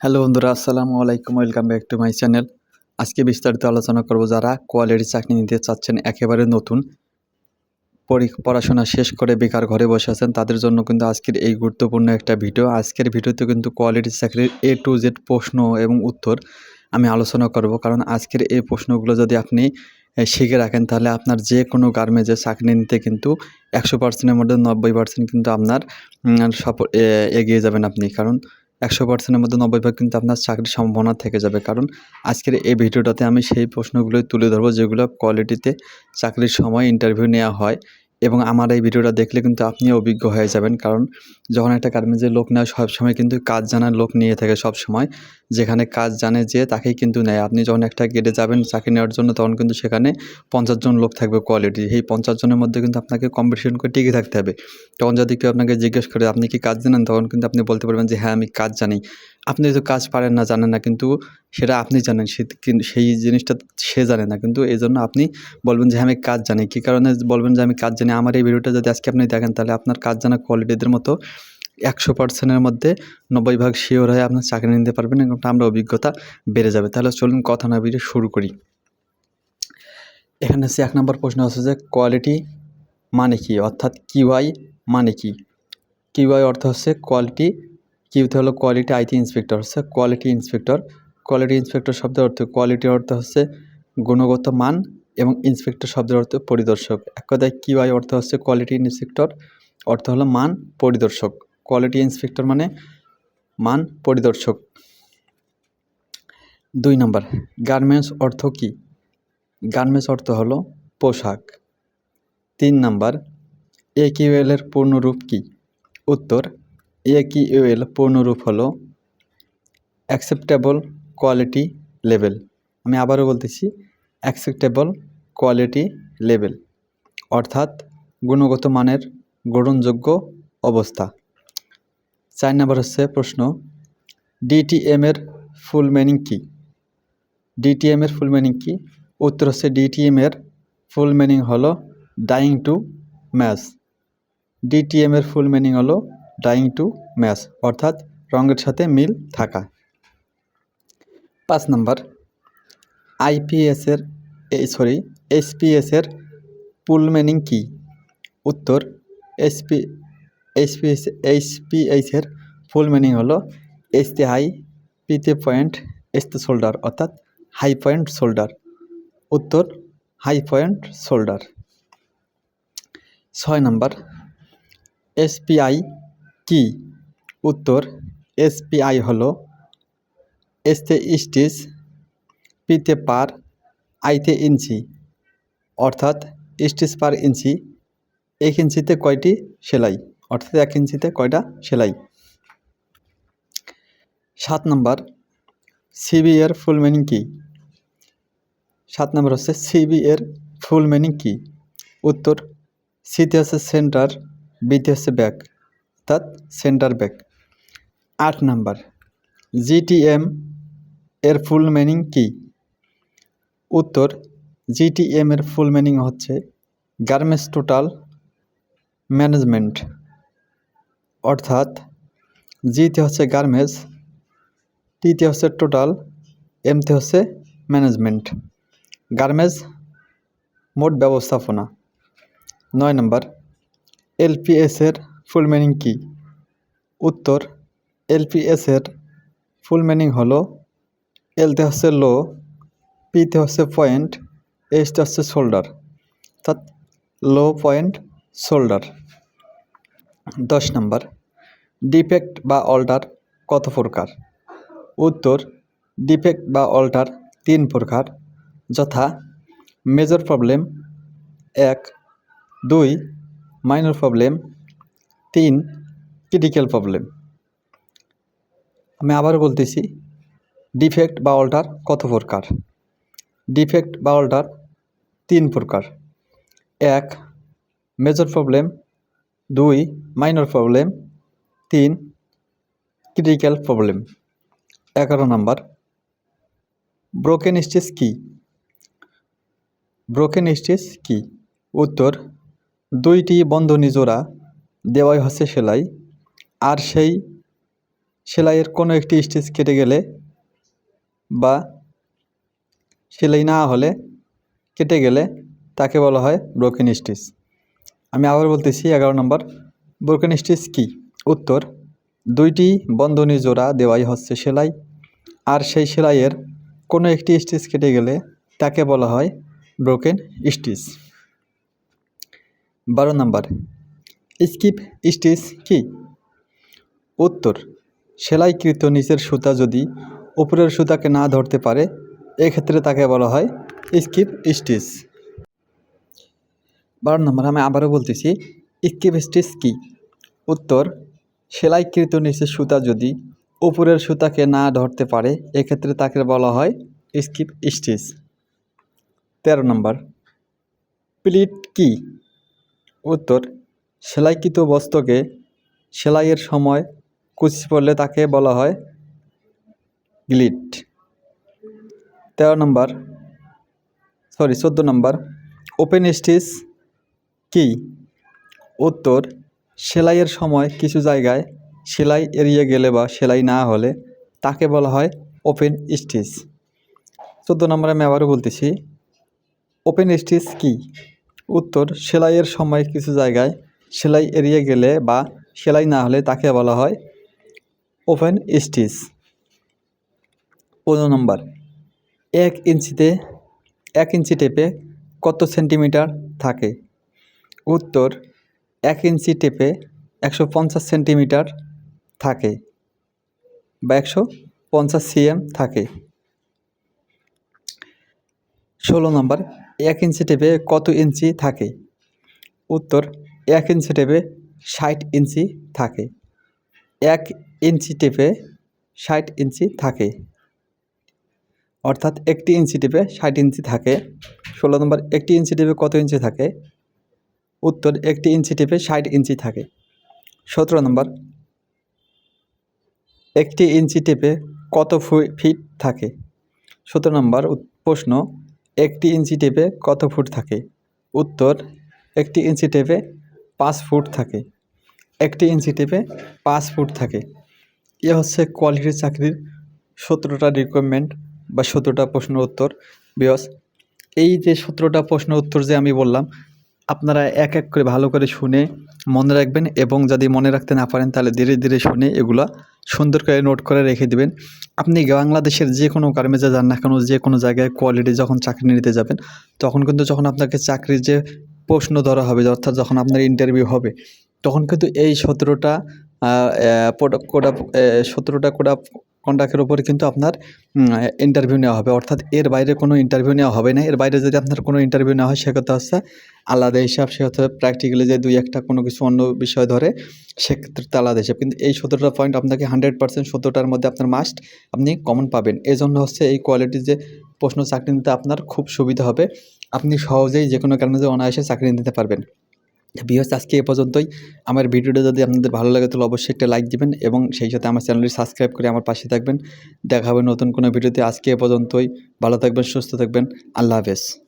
Hello বন্ধুরা, আসসালামু আলাইকুম welcome back to my channel আজকে বিস্তারিত আলোচনা করব যারা কোয়ালিটি চাকরি নিতে চাচ্ছেন, একেবারে নতুন পড়াশোনা শেষ করে বেকার ঘরে বসে আছেন, তাদের জন্য কিন্তু আজকের এই গুরুত্বপূর্ণ একটা ভিডিও আজকের ভিডিওতে কিন্তু কোয়ালিটি চাকরির এ টু জেড প্রশ্ন এবং উত্তর আমি আলোচনা করব। কারণ আজকের এই প্রশ্নগুলো যদি আপনি শিখে রাখেন, তাহলে আপনার যে কোনো গার্মেন্টে চাকরি নিতে কিন্তু একশো পার্সেন্টের মধ্যে নব্বই পার্সেন্ট কিন্তু আপনার এগিয়ে যাবেন আপনি। কারণ একশো পার্সেন্টের মধ্যে নব্বই ভাগ কিন্তু আপনার চাকরির সম্ভাবনা থেকে যাবে। কারণ আজকের এই ভিডিওটাতে আমি সেই প্রশ্নগুলোই তুলে ধরবো যেগুলো কোয়ালিটিতে চাকরির সময় ইন্টারভিউ নেওয়া হয়। এবং আমার এই ভিডিওটা দেখলে কিন্তু আপনি অভিজ্ঞ হয়ে যাবেন। কারণ যখন একটা গার্মেন্টসের লোক নেয়, সবসময় কিন্তু কাজ জানার লোক নিয়ে থাকে সব সময় যেখানে কাজ জানে যে তাকেই কিন্তু নেয়। আপনি যখন একটা গেটে যাবেন চাকরি নেওয়ার জন্য, তখন কিন্তু সেখানে পঞ্চাশ জন লোক থাকবে কোয়ালিটি এই পঞ্চাশ জনের মধ্যে কিন্তু আপনাকে কম্পিটিশন করে টিকে থাকতে হবে। তখন যদি কেউ আপনাকে জিজ্ঞেস করে, আপনি কি কাজ জানেন? তখন কিন্তু আপনি বলতে পারবেন যে হ্যাঁ আমি কাজ জানি। আপনি তো কাজ পারেন না, জানেন না, কিন্তু সেটা আপনি জানেন, সে কিন- সেই জিনিসটা সে জানে না। কিন্তু এই জন্য আপনি বলবেন যে হ্যাঁ আমি কাজ জানি। কী কারণে বলবেন যে, আমি কাজ জানি? আমার এই ভিডিওটা যদি আজকে আপনি দেখেন, তাহলে আপনার কাজ জানা কোয়ালিটিদের মতো একশো পার্সেন্টের মধ্যে নব্বই ভাগ শিওর হয়ে আপনার চাকরি নিতে পারবেন এবং আমরা অভিজ্ঞতা বেড়ে যাবে। তাহলে চলুন কথা না ভিডিও শুরু করি। এখানে হচ্ছে এক নম্বর প্রশ্ন আছে যে কোয়ালিটি মানে কি? অর্থাৎ কিউআই মানে কি? কিউআই অর্থ হচ্ছে কোয়ালিটি কিউতে হলো কোয়ালিটি আইটি ইন্সপেক্টর হচ্ছে কোয়ালিটি ইন্সপেক্টর কোয়ালিটি ইন্সপেক্টর শব্দের অর্থ কোয়ালিটি অর্থ হচ্ছে গুণগত মান এবং ইন্সপেক্টর শব্দের অর্থ পরিদর্শক। এক কথায় কিউআই অর্থ হচ্ছে কোয়ালিটি ইন্সপেক্টর অর্থ হলো মান পরিদর্শক। কোয়ালিটি ইন্সপেক্টর মানে মান পরিদর্শক। দুই নম্বর গার্মেন্টস অর্থ কি? গার্মেন্টস অর্থ হলো পোশাক। তিন নাম্বার এ কিউএলের পূর্ণরূপ কি? উত্তর এ কিউএল পূর্ণরূপ হলো অ্যাকসেপ্টেবল কোয়ালিটি লেভেল আমি আবারও বলতেছি অ্যাকসেপ্টেবল কোয়ালিটি লেভেল অর্থাৎ গুণগত মানের গ্রহণযোগ্য অবস্থা। চার নাম্বার হচ্ছে প্রশ্ন ডিটিএম এর ফুল মিনিং কি? ডিটিএম এর ফুল মিনিং কি? উত্তর হচ্ছে ডিটিএম এর ফুল মিনিং হলো ডাইং টু ম্যাচ ডিটিএম এর ফুল মিনিং হলো ডাইং টু ম্যাচ অর্থাৎ রঙের সাথে মিল থাকা। পাঁচ নম্বর আইপিএস এর এই সরি এসপিএস এর ফুল মিনিং কি? উত্তর এসপি এইচপিএস এইচপিএইচ এর ফুল মিনিং হলো এসতে হাই পিতে পয়েন্ট এসতে শোল্ডার, অর্থাৎ হাই পয়েন্ট শোল্ডার। উত্তর হাই পয়েন্ট শোল্ডার। ছয় নম্বর এসপিআই কি? উত্তর এসপিআই হলো এসতে স্টিচ পিতে পার আইতে ইঞ্চি, অর্থাৎ স্টিচ পার ইঞ্চি এক ইঞ্চিতে কয়টি সেলাই? অর্থাৎ এক ইঞ্চিতে কয়টা সেলাই? সাত নম্বর, সিবি এর ফুল মিনিং কি? সাত নম্বর হচ্ছে সিবি এর ফুল মিনিং কি? উত্তর, সিতে হচ্ছে সেন্টার, বিতে হচ্ছে ব্যাক, অর্থাৎ সেন্টার ব্যাক। আট নাম্বার, জিটিএম এর ফুল মিনিং কি? উত্তর জিটিএম এর ফুল মিনিং হচ্ছে গার্মেন্টস টোটাল ম্যানেজমেন্ট অর্থাৎ জিতে হচ্ছে গার্মেন্টস টিতে হচ্ছে টোটাল এমতে হচ্ছে ম্যানেজমেন্ট গার্মেন্টস মোট ব্যবস্থাপনা। নয় নম্বর এলপিএস এর ফুল মিনিং কি? উত্তর এলপিএস এর ফুল মিনিং হলো এলতে হচ্ছে লো, পিতে হচ্ছে পয়েন্ট এসতে হচ্ছে শোল্ডার। অর্থাৎ লো পয়েন্ট, শোল্ডার। দশ নম্বর, ডিফেক্ট বা অল্টার কত প্রকার? উত্তর, ডিফেক্ট বা অল্টার তিন প্রকার। যথা, মেজর প্রবলেম এক, দুই, মাইনর প্রবলেম তিন, ক্রিটিক্যাল প্রবলেম। আমি আবার বলতেছি ডিফেক্ট বা অল্টার কত প্রকার? ডিফেক্ট বা অল্টার তিন প্রকার। এক মেজর প্রবলেম দুই মাইনর প্রবলেম তিন ক্রিটিক্যাল প্রবলেম এগারো নম্বর ব্রোকেন স্টিচ কী? ব্রোকেন স্টিচ কী? উত্তর, দুইটি বন্ধনী জোড়া দেওয়াই হচ্ছে সেলাই। আর সেই সেলাইয়ের কোনো একটি স্টিচ কেটে গেলে বা সেলাই না হলে কেটে গেলে তাকে বলা হয় ব্রোকেন স্টিচ। আমি আবার বলতেছি এগারো নম্বর, ব্রোকেন স্টিচ কী? উত্তর, দুইটি বন্ধনী জোড়া দেওয়াই হচ্ছে সেলাই, আর সেই সেলাইয়ের কোনো একটি স্টিচ কেটে গেলে তাকে বলা হয় ব্রোকেন স্টিচ। বারো নম্বর, স্কিপ স্টিচ কি? উত্তর, সেলাইকৃত নিচের সুতা যদি উপরের সুতাকে না ধরতে পারে, এক্ষেত্রে তাকে বলা হয় স্কিপ স্টিচ। বারো নম্বর, আমি আবারও বলতেছি, স্কিপ স্টিচ কি? উত্তর, সেলাইকৃত নিচের সুতা যদি উপরের সুতাকে না ধরতে পারে, এক্ষেত্রে তাকে বলা হয় স্কিপ স্টিচ। তেরো নম্বর, প্লিট কি? উত্তর, সেলাইকৃত বস্ত্রকে সেলাইয়ের সময় কুচি পড়লে তাকে বলা হয় গ্লিট তেরো নম্বর সরি চোদ্দ নম্বর ওপেন স্টিচ কি উত্তর, সেলাইয়ের সময় কিছু জায়গায় সেলাই এড়িয়ে গেলে বা সেলাই না হলে তাকে বলা হয় ওপেন স্টিচ চোদ্দ নম্বরে আমি আবারও বলতেছি ওপেন স্টিচ কি উত্তর, সেলাইয়ের সময় কিছু জায়গায় সেলাই এড়িয়ে গেলে বা সেলাই না হলে তাকে বলা হয় ওপেন স্টিচ পনেরো নম্বর। এক ইঞ্চিতে, এক ইঞ্চি টেপে কত সেন্টিমিটার থাকে? উত্তর, এক ইঞ্চি টেপে একশো পঞ্চাশ সেন্টিমিটার থাকে বা একশো পঞ্চাশ সিএম থাকে। ষোলো নম্বর, এক ইঞ্চি টেপে কত ইঞ্চি থাকে? উত্তর, এক ইঞ্চি টেপে ষাট ইঞ্চি থাকে। এক ইঞ্চি টেপে ষাট ইঞ্চি থাকে। অর্থাৎ একটি ইঞ্চি টেপে ষাট ইঞ্চি থাকে। ষোলো নম্বর, একটি ইঞ্চি টেপে কত ইঞ্চি থাকে? উত্তর, একটি ইঞ্চি টেপে ষাট ইঞ্চি থাকে। সতেরো নম্বর, একটি ইঞ্চি টেপে কত ফিট থাকে? সতেরো নম্বর প্রশ্ন, একটি ইঞ্চি টেপে কত ফুট থাকে? উত্তর, একটি ইঞ্চি টেপে পাঁচ ফুট থাকে। একটি ইঞ্চি টেপে পাঁচ ফুট থাকে। এ হচ্ছে কোয়ালিটি চাকরির সতেরোটা রিকোয়ারমেন্ট বা সতেরোটা প্রশ্ন উত্তর। বিয়স এই যে সতেরোটা প্রশ্ন উত্তর যে আমি বললাম, আপনারা এক এক করে ভালো করে শুনে মনে রাখবেন এবং যদি মনে রাখতে না পারেন, তাহলে ধীরে ধীরে শুনে এগুলো সুন্দর করে নোট করে রেখে দিবেন। আপনি বাংলাদেশের যে কোনো গার্মেন্টসে যান না কেন, যে কোনো জায়গায় কোয়ালিটি যখন চাকরি নিতে যাবেন, তখন কিন্তু যখন আপনাকে চাকরির যে প্রশ্ন ধরা হবে অর্থাৎ যখন আপনার ইন্টারভিউ হবে, তখন কিন্তু এই সতেরোটা কোডা সতেরোটা কোডা কন্ডাক্টের উপরে কিন্তু আপনার ইন্টারভিউ নেওয়া হবে। অর্থাৎ এর বাইরে কোনো ইন্টারভিউ নেওয়া হবে না। এর বাইরে যদি আপনার কোনো ইন্টারভিউ নেওয়া হয়, সেক্ষেত্রে হচ্ছে আলাদা হিসাব, সে হচ্ছে প্র্যাকটিক্যালি যে দুই একটা কোনো কিছু অন্য বিষয় ধরে, সেক্ষেত্রে আলাদা হিসাব। কিন্তু এই সতেরোটা পয়েন্ট আপনাকে হান্ড্রেড পার্সেন্ট সতেরোটার মধ্যে আপনার মাস্ট আপনি কমন পাবেন। এই জন্য হচ্ছে এই কোয়ালিটির যে প্রশ্ন চাকরি নিতে আপনার খুব সুবিধা হবে। আপনি সহজেই যে কোনো কারণে যে অনায়াসে চাকরি নিতে পারবেন। বিহস আজকে এ পর্যন্তই। আমার ভিডিওটা যদি আপনাদের ভালো লাগে, তাহলে অবশ্যই একটা লাইক দেবেন এবং সেই সাথে আমার চ্যানেলটি সাবস্ক্রাইব করে আমার পাশে থাকবেন। দেখা হবে নতুন কোনো ভিডিওতে আজকে এ পর্যন্তই। ভালো থাকবেন, সুস্থ থাকবেন। আল্লাহ হাফেজ।